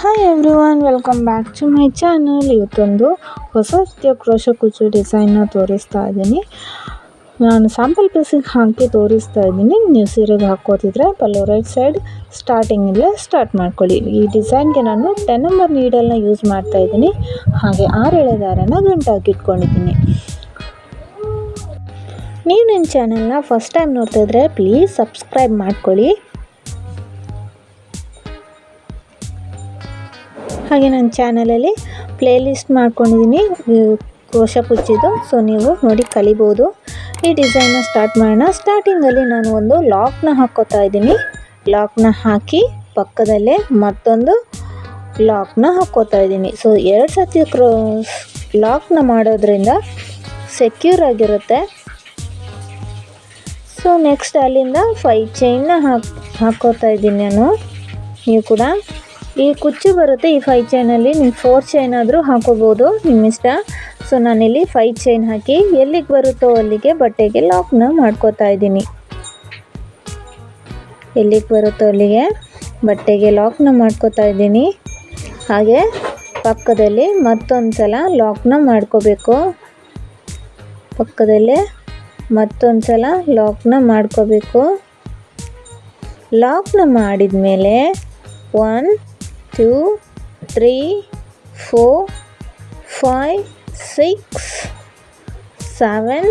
Hi everyone welcome back to my channel ಇವತ್ತೊಂದು ಹೊಸ ರೀತಿಯ ಕ್ರೋಶ ಕುಚ್ಚು ಡಿಸೈನ್ನ ತೋರಿಸ್ತಾ ಇದ್ದೀನಿ. ನಾನು ಸ್ಯಾಂಪಲ್ ಪೀಸಿಗೆ ಹಾಕಿ ತೋರಿಸ್ತಾ ಇದ್ದೀನಿ. ನೀವು ಸೀರೆಗೆ ಹಾಕೋತಿದ್ರೆ ಪಲ್ಲು ರೈಟ್ ಸೈಡ್ ಸ್ಟಾರ್ಟಿಂಗಲ್ಲೇ ಸ್ಟಾರ್ಟ್ ಮಾಡ್ಕೊಳ್ಳಿ. ಈ ಡಿಸೈನ್ಗೆ ನಾನು ಟೆನ್ ನಂಬರ್ ನೀಡಲ್ನ ಯೂಸ್ ಮಾಡ್ತಾ ಇದ್ದೀನಿ. ಹಾಗೆ ಆರು ಎಳೆ ದಾರನ ಗಂಟಾಗಿ ಇಟ್ಕೊಂಡಿದ್ದೀನಿ. ನೀವು ನನ್ನ ಚಾನಲ್ನ ಫಸ್ಟ್ ಟೈಮ್ ನೋಡ್ತಾ ಇದ್ರೆ ಪ್ಲೀಸ್ ಸಬ್ಸ್ಕ್ರೈಬ್ ಮಾಡ್ಕೊಳ್ಳಿ. ಹಾಗೆ ನನ್ನ ಚಾನಲಲ್ಲಿ ಪ್ಲೇಲಿಸ್ಟ್ ಮಾಡ್ಕೊಂಡಿದ್ದೀನಿ. ಕ್ರೋಶ ಕುಚ್ಚಿದ್ದು ಸೊ ನೀವು ನೋಡಿ ಕಲಿಬೋದು. ಈ ಡಿಸೈನ್ನ ಸ್ಟಾರ್ಟ್ ಮಾಡೋಣ. ಸ್ಟಾರ್ಟಿಂಗಲ್ಲಿ ನಾನು ಒಂದು ಲಾಕ್ನ ಹಾಕ್ಕೋತಾ ಇದ್ದೀನಿ. ಲಾಕ್ನ ಹಾಕಿ ಪಕ್ಕದಲ್ಲೇ ಮತ್ತೊಂದು ಲಾಕ್ನ ಹಾಕ್ಕೋತಾ ಇದ್ದೀನಿ. ಸೊ ಎರಡು ಸತಿ ಕ್ರೋ ಲಾಕ್ನ ಮಾಡೋದ್ರಿಂದ ಸೆಕ್ಯೂರ್ ಆಗಿರುತ್ತೆ. ಸೊ ನೆಕ್ಸ್ಟ್ ಅಲ್ಲಿಂದ ಫೈ ಚೈನ್ನ ಹಾಕ್ ಹಾಕ್ಕೋತಾ ಇದ್ದೀನಿ ನಾನು. ನೀವು ಕೂಡ ಈ ಕುಚ್ಚು ಬರುತ್ತೆ ಈ ಫೈ ಚೈನಲ್ಲಿ ನೀವು ಫೋರ್ ಚೈನ್ ಆದರೂ ಹಾಕೋಬೋದು. ನಿಮ್ಮ ಇಷ್ಟ ಸೊ ನಾನಿಲ್ಲಿ ಫೈ ಚೈನ್ ಹಾಕಿ ಎಲ್ಲಿಗೆ ಬರುತ್ತೋ ಅಲ್ಲಿಗೆ ಬಟ್ಟೆಗೆ ಲಾಕ್ನ ಮಾಡ್ಕೋತಾ ಇದ್ದೀನಿ. ಎಲ್ಲಿಗೆ ಬರುತ್ತೋ ಅಲ್ಲಿಗೆ ಬಟ್ಟೆಗೆ ಲಾಕ್ನ ಮಾಡ್ಕೋತಾ ಇದ್ದೀನಿ. ಹಾಗೆ ಪಕ್ಕದಲ್ಲಿ ಮತ್ತೊಂದು ಸಲ ಲಾಕ್ನ ಮಾಡ್ಕೋಬೇಕು. ಪಕ್ಕದಲ್ಲೇ ಮತ್ತೊಂದು ಸಲ ಲಾಕ್ನ ಮಾಡ್ಕೋಬೇಕು. ಲಾಕ್ನ ಮಾಡಿದ ಮೇಲೆ one two three four five six seven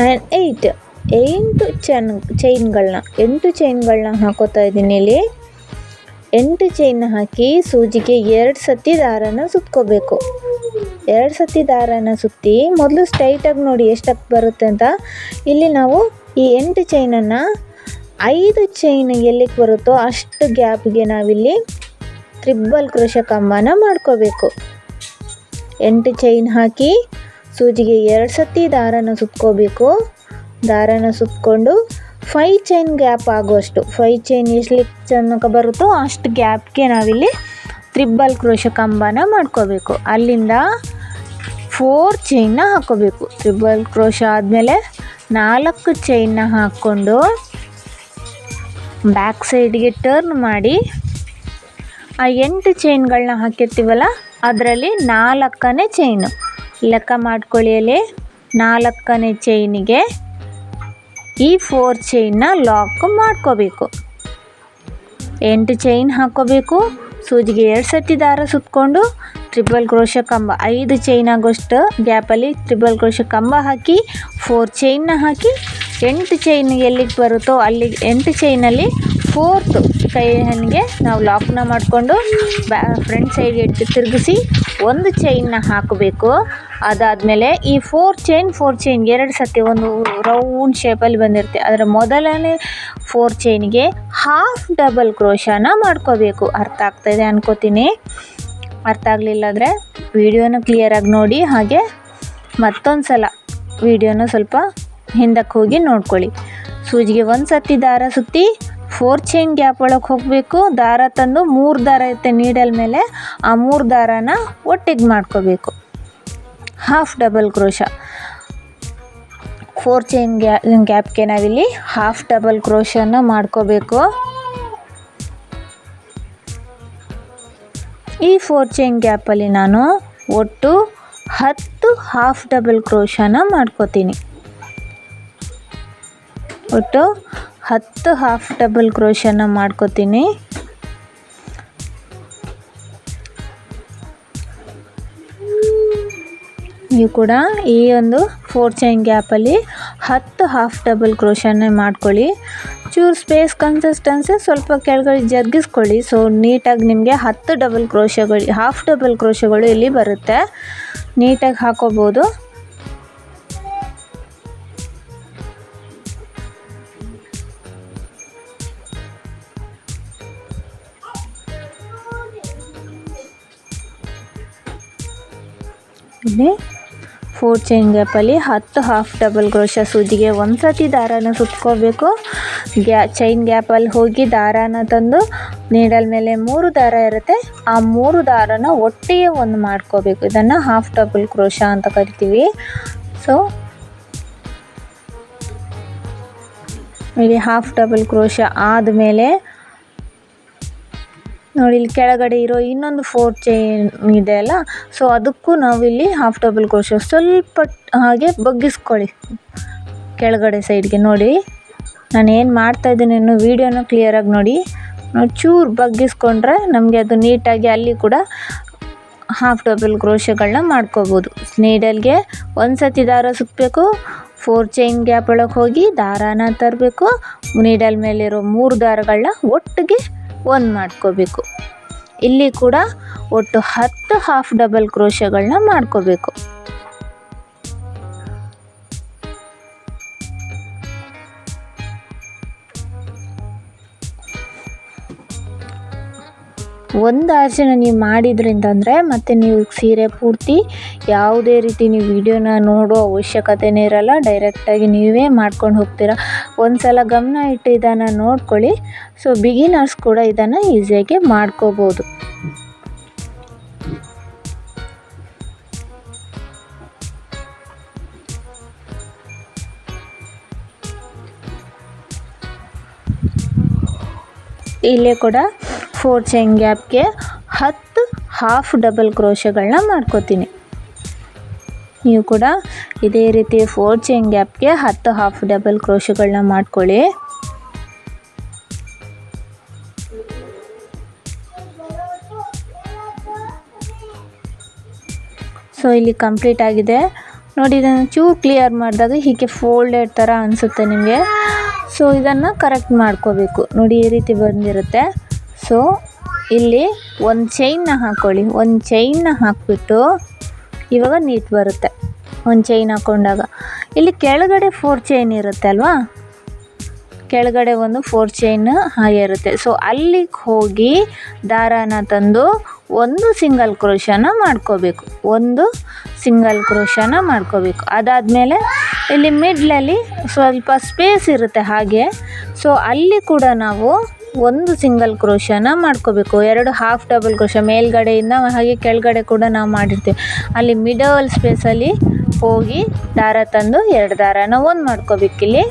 and eight ಎಂಟು ಚೈನ್ ಚೈನ್ಗಳನ್ನ ಎಂಟು ಚೈನ್ಗಳನ್ನ ಹಾಕೋತಾ ಇದ್ದೀನಿ ಇಲ್ಲಿ. ಎಂಟು ಚೈನ್ ಹಾಕಿ ಸೂಜಿಗೆ ಎರಡು ಸತಿ ದಾರನ ಸುತ್ಕೋಬೇಕು. ಎರಡು ಸತಿ ದಾರನ ಸುತ್ತಿ ಮೊದಲು ಸ್ಟ್ರೈಟಾಗಿ ನೋಡಿ ಎಷ್ಟಕ್ಕೆ ಬರುತ್ತೆ ಅಂತ. ಇಲ್ಲಿ ನಾವು ಈ ಎಂಟು ಚೈನನ್ನು ಐದು ಚೈನ್ ಎಲ್ಲಿಗೆ ಬರುತ್ತೋ ಅಷ್ಟು ಗ್ಯಾಪ್ಗೆ ನಾವಿಲ್ಲಿ ತ್ರಿಬ್ಬಲ್ ಕೃಷ ಕಂಬನ ಮಾಡ್ಕೋಬೇಕು. ಎಂಟು ಚೈನ್ ಹಾಕಿ ಸೂಜಿಗೆ ಎರಡು ಸತಿ ದಾರನ ಸುತ್ಕೋಬೇಕು. ದಾರನ ಸುತ್ಕೊಂಡು ಫೈ ಚೈನ್ ಗ್ಯಾಪ್ ಆಗುವಷ್ಟು. ಫೈ ಚೈನ್ ಎಷ್ಟು ತನಕ ಬರುತ್ತೋ ಅಷ್ಟು ಗ್ಯಾಪ್ಗೆ ನಾವಿಲ್ಲಿ ತ್ರಿಬ್ಬಲ್ ಕ್ರೋಶ ಕಂಬನ ಮಾಡ್ಕೋಬೇಕು. ಅಲ್ಲಿಂದ ಫೋರ್ ಚೈನ್ನ ಹಾಕೋಬೇಕು. ತ್ರಿಬ್ಬಲ್ ಕ್ರೋಶ ಆದಮೇಲೆ ನಾಲ್ಕು ಚೈನ್ನ ಹಾಕ್ಕೊಂಡು ಬ್ಯಾಕ್ ಸೈಡ್ಗೆ ಟರ್ನ್ ಮಾಡಿ, ಆ ಎಂಟು ಚೈನ್ಗಳನ್ನ ಹಾಕಿರ್ತೀವಲ್ಲ, ಅದರಲ್ಲಿ ನಾಲ್ಕನೇ ಚೈನು ಲೆಕ್ಕ ಮಾಡ್ಕೊಳ್ಳಿ ಅಲ್ಲಿ, ನಾಲ್ಕನೇ ಚೈನಿಗೆ ಈ ಫೋರ್ ಚೈನ್ನ ಲಾಕ್ ಮಾಡ್ಕೋಬೇಕು. ಎಂಟು ಚೈನ್ ಹಾಕ್ಕೋಬೇಕು ಸೂಜಿಗೆ ಎರಡು ಸತಿ ದಾರ ಸುತ್ತಕೊಂಡು ಟ್ರಿಬಲ್ ಕ್ರೋಶ ಕಂಬ, ಐದು ಚೈನ್ ಆಗೋಷ್ಟು ಗ್ಯಾಪಲ್ಲಿ ಟ್ರಿಬಲ್ ಕ್ರೋಶ ಕಂಬ ಹಾಕಿ ಫೋರ್ ಚೈನ್ನ ಹಾಕಿ ಎಂಟು ಚೈನ್ ಎಲ್ಲಿಗೆ ಬರುತ್ತೋ ಅಲ್ಲಿಗೆ ಎಂಟು ಚೈನಲ್ಲಿ ಫೋರ್ತ್ ಕೈ ಹಣ್ಣಿಗೆ ನಾವು ಲಾಕ್ನ ಮಾಡಿಕೊಂಡು ಬ್ಯಾ ಫ್ರಂಟ್ ಸೈಡ್ಗೆ ತಿರುಗಿಸಿ ಒಂದು ಚೈನ್ನ ಹಾಕಬೇಕು. ಅದಾದಮೇಲೆ ಈ ಫೋರ್ ಚೈನ್ ಫೋರ್ ಚೈನ್ ಎರಡು ಸತಿ ಒಂದು ರೌಂಡ್ ಶೇಪಲ್ಲಿ ಬಂದಿರುತ್ತೆ. ಅದರ ಮೊದಲನೇ ಫೋರ್ ಚೈನ್ಗೆ ಹಾಫ್ ಡಬಲ್ ಕ್ರೋಶನ ಮಾಡ್ಕೋಬೇಕು. ಅರ್ಥ ಆಗ್ತಾಯಿದೆ ಅನ್ಕೋತೀನಿ? ಅರ್ಥ ಆಗಲಿಲ್ಲ ಅಂದರೆ ವೀಡಿಯೋನ ಕ್ಲಿಯರಾಗಿ ನೋಡಿ ಹಾಗೆ ಮತ್ತೊಂದು ಸಲ ವೀಡಿಯೋನ ಸ್ವಲ್ಪ ಹಿಂದಕ್ಕೆ ಹೋಗಿ ನೋಡ್ಕೊಳ್ಳಿ. ಸೂಜಿಗೆ ಒಂದು ಸತಿ ದಾರ ಸುತ್ತಿ ಫೋರ್ ಚೈನ್ ಗ್ಯಾಪ್ ಒಳಗೆ ಹೋಗಬೇಕು. ದಾರ ತಂದು ಮೂರು ದಾರ ಇರುತ್ತೆ ನೀಡಲ್ ಮೇಲೆ. ಆ ಮೂರು ದಾರನ ಒಟ್ಟಿಗೆ ಮಾಡ್ಕೋಬೇಕು. Half double crochet four chain ಗ್ಯಾ ಗ್ಯಾಪ್ಗೆ ನಾವಿಲ್ಲಿ ಹಾಫ್ ಡಬಲ್ ಕ್ರೋಶನ ಮಾಡ್ಕೋಬೇಕು. ಈ ಫೋರ್ ಚೈನ್ ಗ್ಯಾಪಲ್ಲಿ ನಾನು ಒಟ್ಟು ಹತ್ತು ಹಾಫ್ ಡಬಲ್ ಕ್ರೋಶನ ಮಾಡ್ಕೋತೀನಿ. ಒಟ್ಟು ಹತ್ತು ಹಾಫ್ ಡಬಲ್ ಕ್ರೋಶನ ಮಾಡ್ಕೋತೀನಿ. ನೀವು ಕೂಡ ಈ ಒಂದು ಫೋರ್ ಚೈನ್ ಗ್ಯಾಪಲ್ಲಿ ಹತ್ತು ಹಾಫ್ ಡಬಲ್ ಕ್ರೋಶನ್ನೇ ಮಾಡ್ಕೊಳ್ಳಿ. ಚೂರು ಸ್ಪೇಸ್ ಕನ್ಸಿಸ್ಟೆನ್ಸಿ ಸ್ವಲ್ಪ ಕೆಳಗಡೆ ಜಗ್ಗಿಸ್ಕೊಳ್ಳಿ. ಸೊ ನೀಟಾಗಿ ನಿಮಗೆ ಹತ್ತು ಡಬಲ್ ಕ್ರೋಶಗಳು ಹಾಫ್ ಡಬಲ್ ಕ್ರೋಶಗಳು ಇಲ್ಲಿ ಬರುತ್ತೆ. ನೀಟಾಗಿ ಹಾಕೋಬೋದು. ಇಲ್ಲಿ ಫೋರ್ ಚೈನ್ ಗ್ಯಾಪಲ್ಲಿ ಹತ್ತು ಹಾಫ್ ಡಬಲ್ ಕ್ರೋಶ ಸೂಜಿಗೆ ಒಂದು ಸತಿ ದಾರಾನ ಸುತ್ಕೋಬೇಕು. ಗ್ಯಾ ಚೈನ್ ಗ್ಯಾಪಲ್ಲಿ ಹೋಗಿ ದಾರಾನ ತಂದು ನೀಡಲ್ ಮೇಲೆ ಮೂರು ದಾರ ಇರುತ್ತೆ. ಆ ಮೂರು ದಾರನ ಒಟ್ಟಿಗೆ ಒಂದು ಮಾಡ್ಕೋಬೇಕು. ಇದನ್ನು ಹಾಫ್ ಡಬಲ್ ಕ್ರೋಶ ಅಂತ ಕರಿತೀವಿ. ಸೊ ಇಲ್ಲಿ ಹಾಫ್ ಡಬಲ್ ಕ್ರೋಶ ಆದಮೇಲೆ ನೋಡಿ, ಇಲ್ಲಿ ಕೆಳಗಡೆ ಇರೋ ಇನ್ನೊಂದು ಫೋರ್ ಚೈನ್ ಇದೆ ಅಲ್ಲ? ಸೊ ಅದಕ್ಕೂ ನಾವಿಲ್ಲಿ ಹಾಫ್ ಡಬಲ್ ಕ್ರೋಶ ಸ್ವಲ್ಪ ಹಾಗೆ ಬಗ್ಗಿಸ್ಕೊಳ್ಳಿ. ಕೆಳಗಡೆ ಸೈಡ್ಗೆ ನೋಡಿ. ನಾನು ಏನು ಮಾಡ್ತಾಯಿದ್ದೀನಿ ಅನ್ನೋ ವೀಡಿಯೋನ ಕ್ಲಿಯರಾಗಿ ನೋಡಿ. ಚೂರು ಬಗ್ಗಿಸ್ಕೊಂಡ್ರೆ ನಮಗೆ ಅದು ನೀಟಾಗಿ ಅಲ್ಲಿ ಕೂಡ ಹಾಫ್ ಡಬಲ್ ಕ್ರೋಶಗಳನ್ನ ಮಾಡ್ಕೋಬೋದು. ನೀಡಲ್ಗೆ ಒಂದು ಸತಿ ದಾರ ಸುತ್ತಬೇಕು ಫೋರ್ ಚೈನ್ ಗ್ಯಾಪ್ ಒಳಗೆ ಹೋಗಿ ದಾರಾನ ತರಬೇಕು ನೀಡಲ್ ಮೇಲಿರೋ ಮೂರು ದಾರಗಳನ್ನ ಒಟ್ಟಿಗೆ ಒಂದು ಮಾಡ್ಕೋಬೇಕು. ಇಲ್ಲಿ ಕೂಡ ಒಟ್ಟು ಹತ್ತು ಹಾಫ್ ಡಬಲ್ ಕ್ರೋಶಗಳನ್ನ ಮಾಡ್ಕೋಬೇಕು. ಒಂದು ಆಸೆನ ನೀವು ಮಾಡಿದ್ರಿಂದ ಅಂದರೆ ಮತ್ತು ನೀವು ಸೀರೆ ಪೂರ್ತಿ ಯಾವುದೇ ರೀತಿ ನೀವು ವಿಡಿಯೋನ ನೋಡೋ ಅವಶ್ಯಕತೆನೇ ಇರಲ್ಲ ಡೈರೆಕ್ಟಾಗಿ ನೀವೇ ಮಾಡ್ಕೊಂಡು ಹೋಗ್ತೀರ. ಒಂದು ಸಲ ಗಮನ ಇಟ್ಟು ಇದನ್ನು ನೋಡ್ಕೊಳ್ಳಿ. ಸೊ ಬಿಗಿನರ್ಸ್ ಕೂಡ ಇದನ್ನು ಈಸಿಯಾಗಿ ಮಾಡ್ಕೋಬೋದು. ಇಲ್ಲೇ ಕೂಡ ಫೋರ್ ಚೈನ್ ಗ್ಯಾಪ್ಗೆ ಹತ್ತು ಹಾಫ್ ಡಬಲ್ ಕ್ರೋಶಗಳನ್ನ ಮಾಡ್ಕೋತೀನಿ. ನೀವು ಕೂಡ ಇದೇ ರೀತಿ ಫೋರ್ ಚೈನ್ ಗ್ಯಾಪ್ಗೆ ಹತ್ತು ಹಾಫ್ ಡಬಲ್ ಕ್ರೋಶಗಳನ್ನ ಮಾಡ್ಕೊಳ್ಳಿ. ಸೊ ಇಲ್ಲಿ ಕಂಪ್ಲೀಟ್ ಆಗಿದೆ. ನೋಡಿ, ಇದನ್ನು ಚೂರು ಕ್ಲಿಯರ್ ಮಾಡಿದಾಗ ಹೀಗೆ ಫೋಲ್ಡೆಡ್ ಥರ ಅನಿಸುತ್ತೆ ನಿಮಗೆ. ಸೊ ಇದನ್ನು ಕರೆಕ್ಟ್ ಮಾಡ್ಕೋಬೇಕು. ನೋಡಿ, ಈ ರೀತಿ ಬಂದಿರುತ್ತೆ. ಸೊ ಇಲ್ಲಿ ಒಂದು ಚೈನ್ನ ಹಾಕ್ಕೊಳ್ಳಿ ಒಂದು ಚೈನ್ನ ಹಾಕಿಬಿಟ್ಟು ಇವಾಗ ನೀಟ್ ಬರುತ್ತೆ. ಒಂದು ಚೈನ್ ಹಾಕ್ಕೊಂಡಾಗ ಇಲ್ಲಿ ಕೆಳಗಡೆ ಫೋರ್ ಚೈನ್ ಇರುತ್ತೆ ಅಲ್ವಾ? ಕೆಳಗಡೆ ಒಂದು ಫೋರ್ ಚೈನ್ ಹಾಗೆ ಇರುತ್ತೆ. ಸೊ ಅಲ್ಲಿಗೆ ಹೋಗಿ ದಾರಾನ ತಂದು ಒಂದು ಸಿಂಗಲ್ ಕ್ರೋಶನ ಮಾಡ್ಕೋಬೇಕು. ಒಂದು ಸಿಂಗಲ್ ಕ್ರೋಶನ ಮಾಡ್ಕೋಬೇಕು. ಅದಾದಮೇಲೆ ಇಲ್ಲಿ ಮಿಡ್ಲಲ್ಲಿ ಸ್ವಲ್ಪ ಸ್ಪೇಸ್ ಇರುತ್ತೆ ಹಾಗೆ. ಸೊ ಅಲ್ಲಿ ಕೂಡ ನಾವು ಒಂದು ಸಿಂಗಲ್ ಕ್ರೋಶನ ಮಾಡ್ಕೋಬೇಕು. ಎರಡು ಹಾಫ್ ಡಬಲ್ ಕ್ರೋಶ ಮೇಲ್ಗಡೆಯಿಂದ ಹಾಗೆ ಕೆಳಗಡೆ ಕೂಡ ನಾವು ಮಾಡಿರ್ತೀವಿ. ಅಲ್ಲಿ ಮಿಡಲ್ ಸ್ಪೇಸಲ್ಲಿ ಹೋಗಿ ದಾರ ತಂದು ಎರಡು ದಾರನ ಒಂದು ಮಾಡ್ಕೋಬೇಕಿಲ್ಲಿ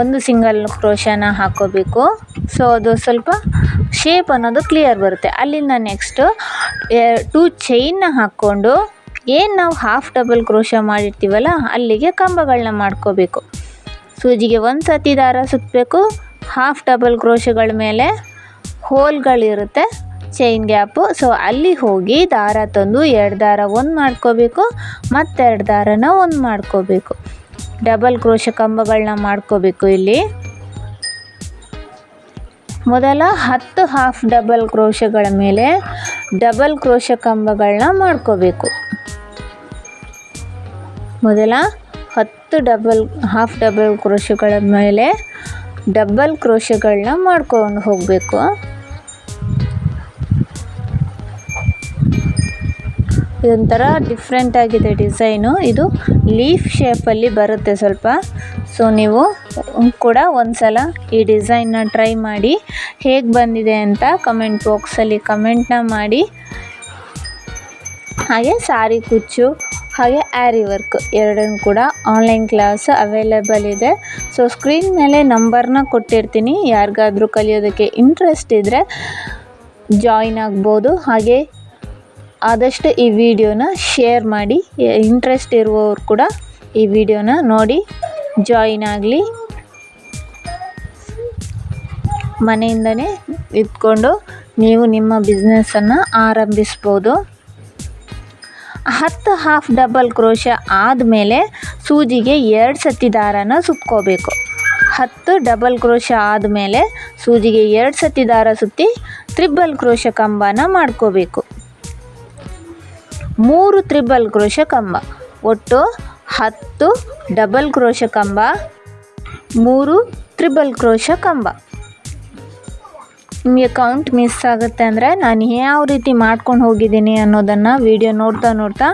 ಒಂದು ಸಿಂಗಲ್ ಕ್ರೋಶನ ಹಾಕ್ಕೋಬೇಕು ಸೊ ಅದು ಸ್ವಲ್ಪ ಶೇಪ್ ಅನ್ನೋದು ಕ್ಲಿಯರ್ ಬರುತ್ತೆ. ಅಲ್ಲಿಂದ ನೆಕ್ಸ್ಟು ಟೂ ಚೈನ್ನ ಹಾಕ್ಕೊಂಡು ಏನು ನಾವು ಹಾಫ್ ಡಬಲ್ ಕ್ರೋಶ ಮಾಡಿರ್ತೀವಲ್ಲ, ಅಲ್ಲಿಗೆ ಕಂಬಗಳನ್ನ ಮಾಡ್ಕೋಬೇಕು. ಸೂಜಿಗೆ ಒಂದು ಸತಿ ದಾರ ಸುತ್ತಬೇಕು ಹಾಫ್ ಡಬಲ್ ಕ್ರೋಶಗಳ ಮೇಲೆ ಹೋಲ್ಗಳಿರುತ್ತೆ ಚೈನ್ ಗ್ಯಾಪು ಸೊ ಅಲ್ಲಿ ಹೋಗಿ ದಾರ ತಂದು ಎರಡು ದಾರ ಒಂದು ಮಾಡ್ಕೋಬೇಕು, ಮತ್ತೆರಡು ದಾರನ ಒಂದು ಮಾಡ್ಕೋಬೇಕು. ಡಬಲ್ ಕ್ರೋಶ ಕಂಬಗಳನ್ನ ಮಾಡ್ಕೋಬೇಕು ಇಲ್ಲಿ. ಮೊದಲ ಹತ್ತು ಹಾಫ್ ಡಬಲ್ ಕ್ರೋಶಗಳ ಮೇಲೆ ಡಬಲ್ ಕ್ರೋಶ ಕಂಬಗಳನ್ನ ಮಾಡ್ಕೋಬೇಕು. ಮೊದಲ ಹತ್ತು ಡಬಲ್ ಹಾಫ್ ಡಬಲ್ ಕ್ರೋಶಗಳ ಮೇಲೆ ಡಬಲ್ ಕ್ರೋಶಗಳನ್ನ ಮಾಡ್ಕೊಂಡು ಹೋಗಬೇಕು. ಇದೊಂಥರ ಡಿಫ್ರೆಂಟ್ ಆಗಿದೆ ಡಿಸೈನು ಇದು ಲೀಫ್ ಶೇಪಲ್ಲಿ ಬರುತ್ತೆ ಸ್ವಲ್ಪ. ಸೊ ನೀವು ಕೂಡ ಒಂದು ಸಲ ಈ ಡಿಸೈನ್ನ ಟ್ರೈ ಮಾಡಿ ಹೇಗೆ ಬಂದಿದೆ ಅಂತ ಕಮೆಂಟ್ ಬಾಕ್ಸಲ್ಲಿ ಕಮೆಂಟ್ನ ಮಾಡಿ. ಹಾಗೆ ಸಾರಿ ಕುಚ್ಚು, ಹಾಗೆ ಆ್ಯರಿ ವರ್ಕ್ ಎರಡನ್ನೂ ಕೂಡ ಆನ್ಲೈನ್ ಕ್ಲಾಸ್ ಅವೈಲೇಬಲ್ ಇದೆ. ಸೊ ಸ್ಕ್ರೀನ್ ಮೇಲೆ ನಂಬರ್ನ ಕೊಟ್ಟಿರ್ತೀನಿ. ಯಾರಿಗಾದರೂ ಕಲಿಯೋದಕ್ಕೆ ಇಂಟ್ರೆಸ್ಟ್ ಇದ್ದರೆ ಜಾಯಿನ್ ಆಗ್ಬೋದು. ಹಾಗೆ ಆದಷ್ಟು ಈ ವಿಡಿಯೋನ ಶೇರ್ ಮಾಡಿ ಇಂಟ್ರೆಸ್ಟ್ ಇರುವವರು ಕೂಡ ಈ ವಿಡಿಯೋನ ನೋಡಿ ಜಾಯಿನ್ ಆಗಲಿ. ಮನೆಯಿಂದನೇ ಇದ್ಕೊಂಡು ನೀವು ನಿಮ್ಮ ಬಿಸ್ನೆಸ್ಸನ್ನು ಆರಂಭಿಸ್ಬೋದು. ಹತ್ತು ಹಾಫ್ ಡಬಲ್ ಕ್ರೋಶ ಆದಮೇಲೆ ಸೂಜಿಗೆ ಎರಡು ಸತಿ ದಾರನ ಸುತ್ಕೋಬೇಕು. ಹತ್ತು ಡಬಲ್ ಕ್ರೋಶ ಆದಮೇಲೆ ಸೂಜಿಗೆ ಎರಡು ಸತಿ ದಾರ ಸುತ್ತಿ ತ್ರಿಬಲ್ ಕ್ರೋಶ ಕಂಬನ ಮಾಡ್ಕೋಬೇಕು. ಮೂರು ತ್ರಿಬಲ್ ಕ್ರೋಶ ಕಂಬ. ಒಟ್ಟು ಹತ್ತು ಡಬಲ್ ಕ್ರೋಶ ಕಂಬ, ಮೂರು ತ್ರಿಬಲ್ ಕ್ರೋಶ ಕಂಬ. ನಿಮಗೆ ಕೌಂಟ್ ಮಿಸ್ ಆಗುತ್ತೆ ಅಂದರೆ ನಾನು ಯಾವ ರೀತಿ ಮಾಡ್ಕೊಂಡು ಹೋಗಿದ್ದೀನಿ ಅನ್ನೋದನ್ನು ವಿಡಿಯೋ ನೋಡ್ತಾ ನೋಡ್ತಾ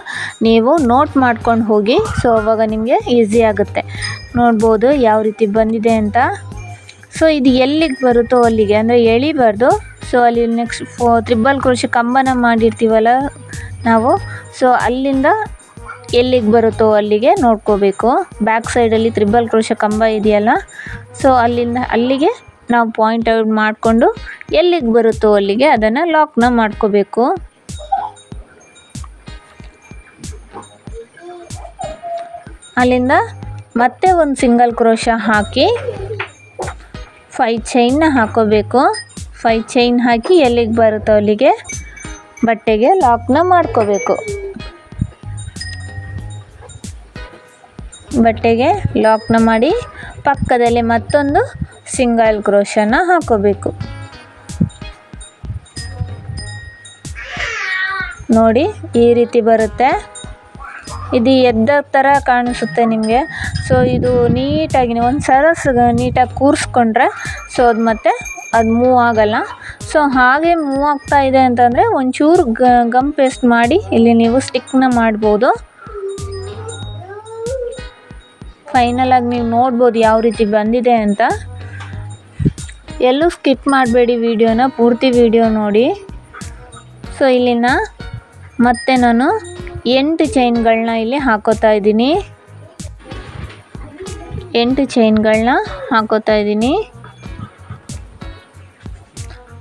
ನೀವು ನೋಟ್ ಮಾಡ್ಕೊಂಡು ಹೋಗಿ ಸೊ ಅವಾಗ ನಿಮಗೆ ಈಸಿ ಆಗುತ್ತೆ. ನೋಡ್ಬೋದು ಯಾವ ರೀತಿ ಬಂದಿದೆ ಅಂತ. ಸೊ ಇದು ಎಲ್ಲಿಗೆ ಬರುತ್ತೋ ಅಲ್ಲಿಗೆ, ಅಂದರೆ ಎಳಿಬಾರ್ದು. ಸೊ ಅಲ್ಲಿ ನೆಕ್ಸ್ಟ್ ಫೋ ತ್ರಿಬಲ್ ಕ್ರೋಶ ಕಂಬನ ಮಾಡಿರ್ತೀವಲ್ಲ ನಾವು. ಸೊ ಅಲ್ಲಿಂದ ಎಲ್ಲಿಗೆ ಬರುತ್ತೋ ಅಲ್ಲಿಗೆ ನೋಡ್ಕೋಬೇಕು. ಬ್ಯಾಕ್ ಸೈಡಲ್ಲಿ ತ್ರಿಬಲ್ ಕ್ರೋಶ ಕಂಬ ಇದೆಯಲ್ಲ? ಸೊ ಅಲ್ಲಿಂದ, ಅಲ್ಲಿಗೆ ನಾವು ಪಾಯಿಂಟ್ ಔಟ್ ಮಾಡಿಕೊಂಡು ಎಲ್ಲಿಗೆ ಬರುತ್ತೋ ಅಲ್ಲಿಗೆ ಅದನ್ನು ಲಾಕ್ನ ಮಾಡ್ಕೋಬೇಕು. ಅಲ್ಲಿಂದ ಮತ್ತೆ ಒಂದು ಸಿಂಗಲ್ ಕ್ರೋಶ ಹಾಕಿ ಫೈ ಚೈನ್ನ ಹಾಕೋಬೇಕು. ಫೈ ಚೈನ್ ಹಾಕಿ ಎಲ್ಲಿಗೆ ಬರುತ್ತೋ ಅಲ್ಲಿಗೆ ಬಟ್ಟೆಗೆ ಲಾಕ್ನ ಮಾಡ್ಕೋಬೇಕು. ಬಟ್ಟೆಗೆ ಲಾಕ್ನ ಮಾಡಿ ಪಕ್ಕದಲ್ಲಿ ಮತ್ತೊಂದು ಸಿಂಗಲ್ ಕ್ರೋಶನ ಹಾಕೋಬೇಕು. ನೋಡಿ ಈ ರೀತಿ ಬರುತ್ತೆ. ಇದು ಎದ್ದ ಥರ ಕಾಣಿಸುತ್ತೆ ನಿಮಗೆ. ಸೊ ಇದು ನೀಟಾಗಿ ಒಂದು ಸರಸ್ ನೀಟಾಗಿ ಕೂರಿಸ್ಕೊಂಡ್ರೆ ಸೊ ಅದು ಮತ್ತೆ ಅದು ಮೂವ್ ಆಗಲ್ಲ. ಸೊ ಹಾಗೆ ಮೂವ್ ಆಗ್ತಾ ಇದೆ ಅಂತಂದರೆ ಒಂಚೂರು ಗಮ್ ಪೇಸ್ಟ್ ಮಾಡಿ ಇಲ್ಲಿ ನೀವು ಸ್ಟಿಕ್ನ ಮಾಡ್ಬೋದು. ಫೈನಲಾಗಿ ನೀವು ನೋಡ್ಬೋದು ಯಾವ ರೀತಿ ಬಂದಿದೆ ಅಂತ. ಎಲ್ಲೂ ಸ್ಕಿಪ್ ಮಾಡಬೇಡಿ ವಿಡಿಯೋನ ಪೂರ್ತಿ ವಿಡಿಯೋ ನೋಡಿ. ಸೊ ಇಲ್ಲಿನ ಮತ್ತೆ ನಾನು ಎಂಟು ಚೈನ್ಗಳನ್ನ ಇಲ್ಲಿ ಹಾಕೋತಾ ಇದ್ದೀನಿ. ಎಂಟು ಚೈನ್ಗಳನ್ನ ಹಾಕೋತಾ ಇದ್ದೀನಿ.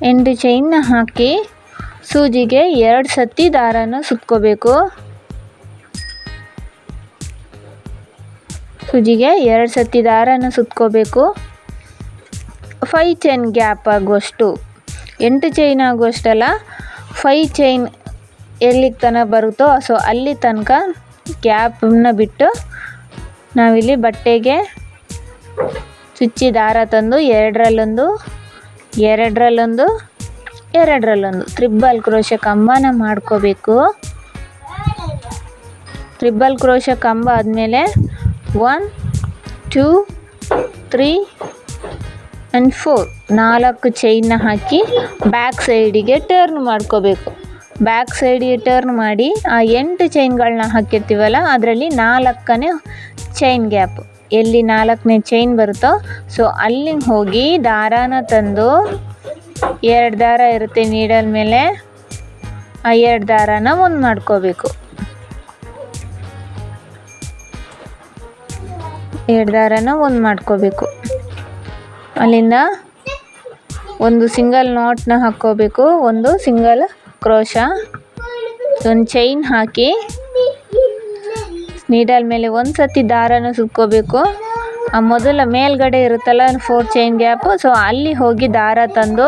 ಎಂಟು ಚೈನ್ನ ಹಾಕಿ ಸೂಜಿಗೆ ಎರಡು ಸತಿ ದಾರನ ಸುತ್ಕೋಬೇಕು. ಸೂಜಿಗೆ ಎರಡು ಸತಿ ದಾರನ ಸುತ್ಕೋಬೇಕು. ಫೈ ಚೈನ್ ಗ್ಯಾಪ್ ಆಗುವಷ್ಟು. ಎಂಟು ಚೈನ್ ಆಗುವಷ್ಟಲ್ಲ ಫೈ ಚೈನ್ ಎಲ್ಲಿಗೆ ತನಕ ಬರುತ್ತೋ ಸೊ ಅಲ್ಲಿ ತನಕ ಗ್ಯಾಪನ್ನ ಬಿಟ್ಟು ನಾವಿಲ್ಲಿ ಬಟ್ಟೆಗೆ ಚುಚ್ಚಿ ದಾರ ತಂದು ಎರಡರಲ್ಲೊಂದು ಎರಡರಲ್ಲೊಂದು ಎರಡರಲ್ಲೊಂದು. ತ್ರಿಬ್ಬಲ್ ಕ್ರೋಶ ಕಂಬನ ಮಾಡ್ಕೋಬೇಕು. ತ್ರಿಬ್ಬಲ್ ಕ್ರೋಶ ಕಂಬ ಆದಮೇಲೆ one two three and four ನಾಲ್ಕು ಚೈನ್ನ ಹಾಕಿ ಬ್ಯಾಕ್ ಸೈಡಿಗೆ ಟರ್ನ್ ಮಾಡ್ಕೋಬೇಕು. ಬ್ಯಾಕ್ ಸೈಡಿಗೆ ಟರ್ನ್ ಮಾಡಿ ಆ ಎಂಟು ಚೈನ್ಗಳನ್ನ ಹಾಕಿರ್ತೀವಲ್ಲ, ಅದರಲ್ಲಿ ನಾಲ್ಕನೇ ಚೈನ್ ಗ್ಯಾಪ್ ಎಲ್ಲಿ ನಾಲ್ಕನೇ ಚೈನ್ ಬರುತ್ತೋ ಸೊ ಅಲ್ಲಿಗೆ ಹೋಗಿ ದಾರಾನ ತಂದು ಎರಡು ದಾರ ಇರುತ್ತೆ ನೀಡಲ್ ಮೇಲೆ, ಆ ಎರಡು ದಾರಾನ ಒಂದು ಮಾಡ್ಕೋಬೇಕು. ಎರಡು ದಾರನ ಒಂದು ಮಾಡ್ಕೋಬೇಕು. ಅಲ್ಲಿಂದ ಒಂದು ಸಿಂಗಲ್ ನಾಟ್ನ ಹಾಕ್ಕೋಬೇಕು, ಒಂದು ಸಿಂಗಲ್ ಕ್ರೋಶ ಒಂದು ಚೈನ್ ಹಾಕಿ ನೀಡಲ್ ಮೇಲೆ ಒಂದು ಸತಿ ದಾರನ ಸುತ್ಕೋಬೇಕು ಮೊದಲ ಮೇಲ್ಗಡೆ ಇರುತ್ತಲ್ಲ ಫೋರ್ ಚೈನ್ ಗ್ಯಾಪು ಸೊ ಅಲ್ಲಿ ಹೋಗಿ ದಾರ ತಂದು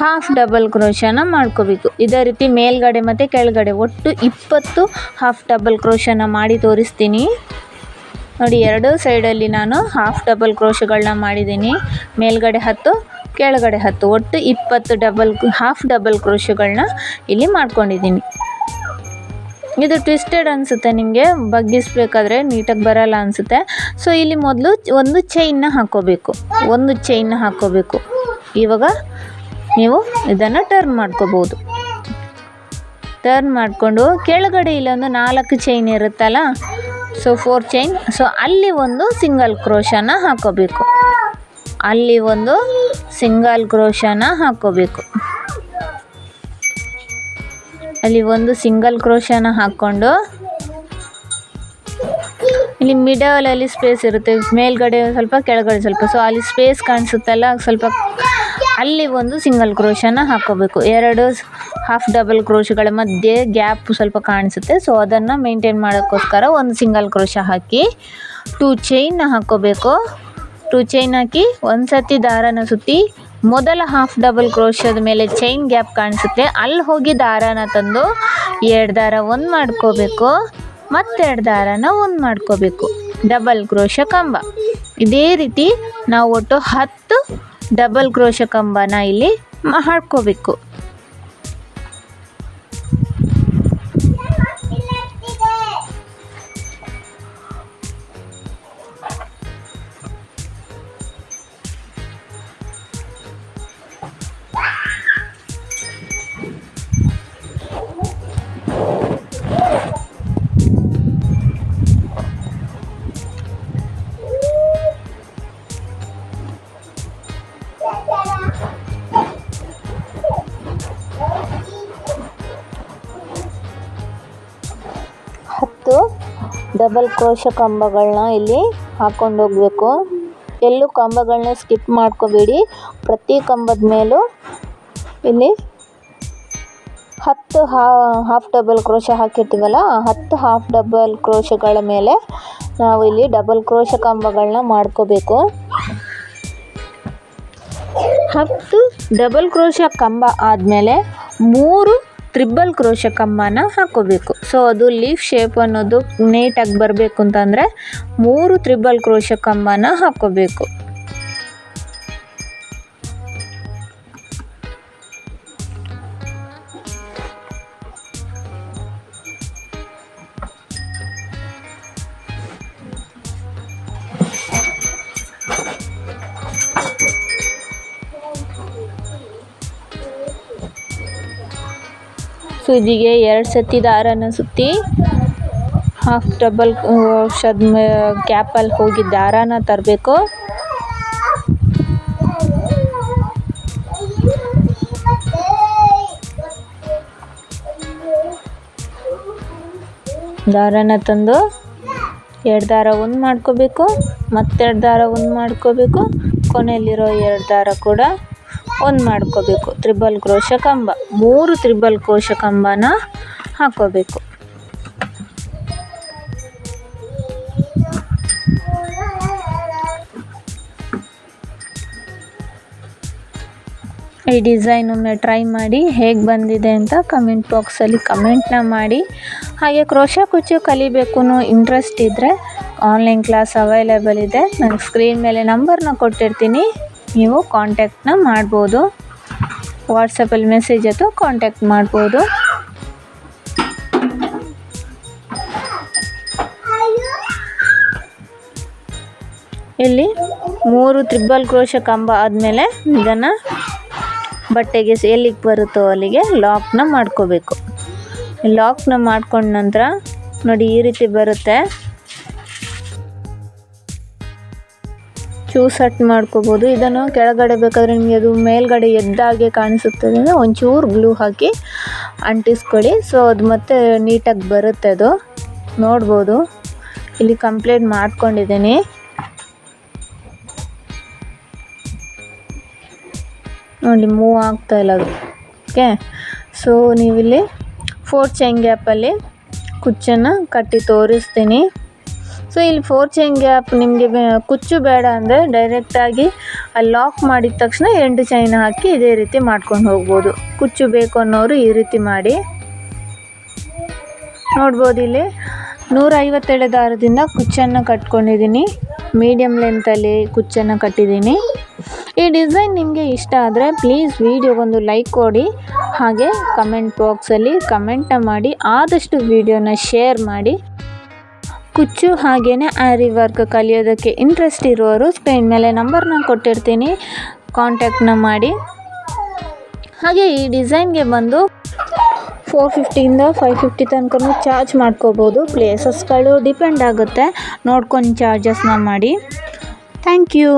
ಹಾಫ್ ಡಬಲ್ ಕ್ರೋಶನ ಮಾಡ್ಕೋಬೇಕು. ಇದೇ ರೀತಿ ಮೇಲ್ಗಡೆ ಮತ್ತು ಕೆಳಗಡೆ ಒಟ್ಟು ಇಪ್ಪತ್ತು ಹಾಫ್ ಡಬಲ್ ಕ್ರೋಶನ ಮಾಡಿ ತೋರಿಸ್ತೀನಿ. ನೋಡಿ, ಎರಡೂ ಸೈಡಲ್ಲಿ ನಾನು ಹಾಫ್ ಡಬಲ್ ಕ್ರೋಶಗಳನ್ನ ಮಾಡಿದ್ದೀನಿ. ಮೇಲ್ಗಡೆ ಹತ್ತು, ಕೆಳಗಡೆ ಹತ್ತು, ಒಟ್ಟು ಇಪ್ಪತ್ತು ಡಬಲ್ ಹಾಫ್ ಡಬಲ್ ಕ್ರೋಶಗಳನ್ನ ಇಲ್ಲಿ ಮಾಡ್ಕೊಂಡಿದ್ದೀನಿ. ಇದು ಟ್ವಿಸ್ಟೆಡ್ ಅನಿಸುತ್ತೆ ನಿಮಗೆ, ಬಗ್ಗಿಸ್ಬೇಕಾದ್ರೆ ನೀಟಾಗಿ ಬರಲ್ಲ ಅನಿಸುತ್ತೆ. ಸೊ ಇಲ್ಲಿ ಮೊದಲು ಒಂದು ಚೈನ್ನ ಹಾಕ್ಕೋಬೇಕು ಒಂದು ಚೈನ್ನ ಹಾಕ್ಕೋಬೇಕು ಇವಾಗ ನೀವು ಇದನ್ನು ಟರ್ನ್ ಮಾಡ್ಕೋಬೋದು. ಟರ್ನ್ ಮಾಡಿಕೊಂಡು ಕೆಳಗಡೆ ಇಲ್ಲೊಂದು ನಾಲ್ಕು ಚೈನ್ ಇರುತ್ತಲ್ಲ ಸೊ ಫೋರ್ ಚೈನ್ ಸೊ ಅಲ್ಲಿ ಒಂದು ಸಿಂಗಲ್ ಕ್ರೋಶನ ಹಾಕೋಬೇಕು. ಅಲ್ಲಿ ಒಂದು ಸಿಂಗಲ್ ಕ್ರೋಶನ ಹಾಕ್ಕೋಬೇಕು ಅಲ್ಲಿ ಒಂದು ಸಿಂಗಲ್ ಕ್ರೋಶನ ಹಾಕ್ಕೊಂಡು ಇಲ್ಲಿ ಮಿಡಲಲ್ಲಿ ಸ್ಪೇಸ್ ಇರುತ್ತೆ. ಮೇಲ್ಗಡೆ ಸ್ವಲ್ಪ ಕೆಳಗಡೆ ಸ್ವಲ್ಪ. ಸೊ ಅಲ್ಲಿ ಸ್ಪೇಸ್ ಕಾಣಿಸುತ್ತಲ್ಲ, ಸ್ವಲ್ಪ ಅಲ್ಲಿ ಒಂದು ಸಿಂಗಲ್ ಕ್ರೋಶನ ಹಾಕೋಬೇಕು ಎರಡು ಹಾಫ್ ಡಬಲ್ ಕ್ರೋಶಗಳ ಮಧ್ಯೆ ಗ್ಯಾಪ್ ಸ್ವಲ್ಪ ಕಾಣಿಸುತ್ತೆ. ಸೊ ಅದನ್ನು ಮೇಂಟೈನ್ ಮಾಡೋಕ್ಕೋಸ್ಕರ ಒಂದು ಸಿಂಗಲ್ ಕ್ರೋಶ ಹಾಕಿ ಟೂ ಚೈನ್ನ ಹಾಕ್ಕೋಬೇಕು. ಟೂ ಚೈನ್ ಹಾಕಿ ಒಂದು ಸತಿ ದಾರನ ಸುತ್ತಿ ಮೊದಲ ಹಾಫ್ ಡಬಲ್ ಕ್ರೋಶದ ಮೇಲೆ ಚೈನ್ ಗ್ಯಾಪ್ ಕಾಣಿಸುತ್ತೆ. ಅಲ್ಲಿ ಹೋಗಿ ದಾರನ ತಂದು ಎರಡು ದಾರ ಒಂದು ಮಾಡ್ಕೋಬೇಕು. ಮತ್ತೆರಡು ದಾರನ ಒಂದು ಮಾಡ್ಕೋಬೇಕು. ಡಬಲ್ ಕ್ರೋಶ ಕಂಬ. ಇದೇ ರೀತಿ ನಾವು ಒಟ್ಟು ಹತ್ತು ಡಬಲ್ ಕ್ರೋಶ ಕಂಬನ ಇಲ್ಲಿ ಮಾಡ್ಕೋಬೇಕು ಡಬಲ್ ಕ್ರೋಶ ಕಂಬಗಳನ್ನ ಇಲ್ಲಿ ಹಾಕೊಂಡು ಹೋಗಬೇಕು. ಎಲ್ಲೂ ಕಂಬಗಳನ್ನ ಸ್ಕಿಪ್ ಮಾಡ್ಕೋಬೇಡಿ. ಪ್ರತಿ ಕಂಬದ ಮೇಲೂ ಇಲ್ಲಿ ಹತ್ತು ಹಾಫ್ ಡಬಲ್ ಕ್ರೋಶ ಹಾಕಿರ್ತೀವಲ್ಲ, ಹತ್ತು ಹಾಫ್ ಡಬಲ್ ಕ್ರೋಶಗಳ ಮೇಲೆ ನಾವು ಇಲ್ಲಿ ಡಬಲ್ ಕ್ರೋಶ ಕಂಬಗಳನ್ನ ಮಾಡ್ಕೋಬೇಕು. ಹತ್ತು ಡಬಲ್ ಕ್ರೋಶ ಕಂಬ ಆದಮೇಲೆ ಮೂರು ತ್ರಿಬಲ್ ಕ್ರೋಶ ಕಮ್ಮನ ಹಾಕೋಬೇಕು. ಸೊ ಅದು ಲೀಫ್ ಶೇಪ್ ಅನ್ನೋದು ನೀಟಾಗಿ ಬರಬೇಕು ಅಂತಂದರೆ ಮೂರು ತ್ರಿಬಲ್ ಕ್ರೋಶ ಕಮ್ಮನ ಹಾಕ್ಕೋಬೇಕು ಸೂಜಿಗೆ ಎರಡು ಸತಿ ದಾರನ ಸುತ್ತಿ ಹಾಫ್ ಡಬಲ್ ಔಷಧ ಕ್ಯಾಪಲ್ಲಿ ಹೋಗಿ ದಾರಾನ ತರಬೇಕು. ದಾರನ ತಂದು ಎರಡು ದಾರ ಒಂದು ಮಾಡ್ಕೋಬೇಕು. ಮತ್ತೆರಡು ದಾರ ಒಂದು ಮಾಡ್ಕೋಬೇಕು. ಕೊನೆಯಲ್ಲಿರೋ ಎರಡು ದಾರ ಕೂಡ ಒಂದು ಮಾಡ್ಕೋಬೇಕು. ತ್ರಿಬಲ್ ಕ್ರೋಶ ಕಂಬ ಮೂರು ತ್ರಿಬಲ್ ಕ್ರೋಶ ಕಂಬನ ಹಾಕೋಬೇಕು. ಈ ಡಿಸೈನ್ ಒಮ್ಮೆ ಟ್ರೈ ಮಾಡಿ ಹೇಗೆ ಬಂದಿದೆ ಅಂತ ಕಮೆಂಟ್ ಬಾಕ್ಸಲ್ಲಿ ಕಮೆಂಟ್ನ ಮಾಡಿ. ಹಾಗೆ ಕ್ರೋಶ ಕುಚ್ಚು ಕಲಿಬೇಕು ಇಂಟ್ರೆಸ್ಟ್ ಇದ್ದರೆ ಆನ್ಲೈನ್ ಕ್ಲಾಸ್ ಅವೈಲೇಬಲ್ ಇದೆ. ನಾನು ಸ್ಕ್ರೀನ್ ಮೇಲೆ ನಂಬರ್ನ ಕೊಟ್ಟಿರ್ತೀನಿ. ನೀವು ಕಾಂಟ್ಯಾಕ್ಟ್ನ ಮಾಡ್ಬೋದು. ವಾಟ್ಸಪ್ಪಲ್ಲಿ ಮೆಸೇಜ್ ಅಥವಾ ಕಾಂಟ್ಯಾಕ್ಟ್ ಮಾಡ್ಬೋದು. ಇಲ್ಲಿ ಮೂರು ತ್ರಿಬಲ್ ಕ್ರೋಶ ಕಂಬ ಆದಮೇಲೆ ಇದನ್ನು ಬಟ್ಟೆಗೆ ಎಲ್ಲಿಗೆ ಬರುತ್ತೋ ಅಲ್ಲಿಗೆ ಲಾಕ್ನ ಮಾಡ್ಕೋಬೇಕು. ಲಾಕ್ನ ಮಾಡ್ಕೊಂಡ ನಂತರ ನೋಡಿ ಈ ರೀತಿ ಬರುತ್ತೆ. ಚೂ ಸಟ್ ಮಾಡ್ಕೋಬೋದು. ಇದನ್ನು ಕೆಳಗಡೆ ಬೇಕಾದರೆ ನಿಮಗೆ ಅದು ಮೇಲ್ಗಡೆ ಎದ್ದಾಗೆ ಕಾಣಿಸುತ್ತದೆ ಅಂದರೆ ಒಂಚೂರು ಗ್ಲೂ ಹಾಕಿ ಅಂಟಿಸ್ಕೊಳ್ಳಿ. ಸೊ ಅದು ಮತ್ತೆ ನೀಟಾಗಿ ಬರುತ್ತೆ ಅದು. ನೋಡ್ಬೋದು. ಇಲ್ಲಿ ಕಂಪ್ಲೀಟ್ ಮಾಡ್ಕೊಂಡಿದ್ದೀನಿ. ನೋಡಿ ಮೂವ್ ಆಗ್ತಾ ಇಲ್ಲ ಅದು. ಓಕೆ ಸೊ ನೀವಿಲ್ಲಿ ಫೋರ್ ಚೈನ್ ಗ್ಯಾಪಲ್ಲಿ ಕುಚ್ಚನ್ನು ಕಟ್ಟಿ ತೋರಿಸ್ತೀನಿ. ಸೊ ಇಲ್ಲಿ ಫೋರ್ ಚೈನ್ ಗ್ಯಾಪ್ ನಿಮಗೆ ಕುಚ್ಚು ಬೇಡ ಅಂದರೆ ಡೈರೆಕ್ಟಾಗಿ ಅಲ್ಲಿ ಲಾಕ್ ಮಾಡಿದ ತಕ್ಷಣ ಎಂಟು ಚೈನ್ ಹಾಕಿ ಇದೇ ರೀತಿ ಮಾಡ್ಕೊಂಡು ಹೋಗ್ಬೋದು. ಕುಚ್ಚು ಬೇಕು ಅನ್ನೋರು ಈ ರೀತಿ ಮಾಡಿ. ನೋಡ್ಬೋದು ಇಲ್ಲಿ ನೂರೈವತ್ತೆಳೆ ದಾರದಿಂದ ಕುಚ್ಚನ್ನು ಕಟ್ಕೊಂಡಿದ್ದೀನಿ. ಮೀಡಿಯಮ್ ಲೆಂತಲ್ಲಿ ಕುಚ್ಚನ್ನು ಕಟ್ಟಿದ್ದೀನಿ. ಈ ಡಿಸೈನ್ ನಿಮಗೆ ಇಷ್ಟ ಆದರೆ ಪ್ಲೀಸ್ ವಿಡಿಯೋಗೊಂದು ಲೈಕ್ ಕೊಡಿ. ಹಾಗೆ ಕಮೆಂಟ್ ಬಾಕ್ಸಲ್ಲಿ ಕಮೆಂಟ್ನ ಮಾಡಿ ಆದಷ್ಟು ವಿಡಿಯೋನ ಶೇರ್ ಮಾಡಿ. ಕುಚ್ಚು ಹಾಗೆಯೇ ಆರಿ ವರ್ಕ್ ಕಲಿಯೋದಕ್ಕೆ ಇಂಟ್ರೆಸ್ಟ್ ಇರುವವರು ಸ್ಕ್ರೀನ್ ಮೇಲೆ ನಂಬರ್ನ ಕೊಟ್ಟಿರ್ತೀನಿ. ಕಾಂಟ್ಯಾಕ್ಟ್ನ ಮಾಡಿ. ಹಾಗೆ ಈ ಡಿಸೈನ್ಗೆ ಬಂದು ಫೋರ್ ಫಿಫ್ಟಿಯಿಂದ ಫೈವ್ ಫಿಫ್ಟಿ ತನಕ ಚಾರ್ಜ್ ಮಾಡ್ಕೋಬೋದು. ಪ್ಲೇಸಸ್ಗಳು ಡಿಪೆಂಡ್ ಆಗುತ್ತೆ. ನೋಡ್ಕೊಂಡು ಚಾರ್ಜಸ್ನ ಮಾಡಿ. Thank you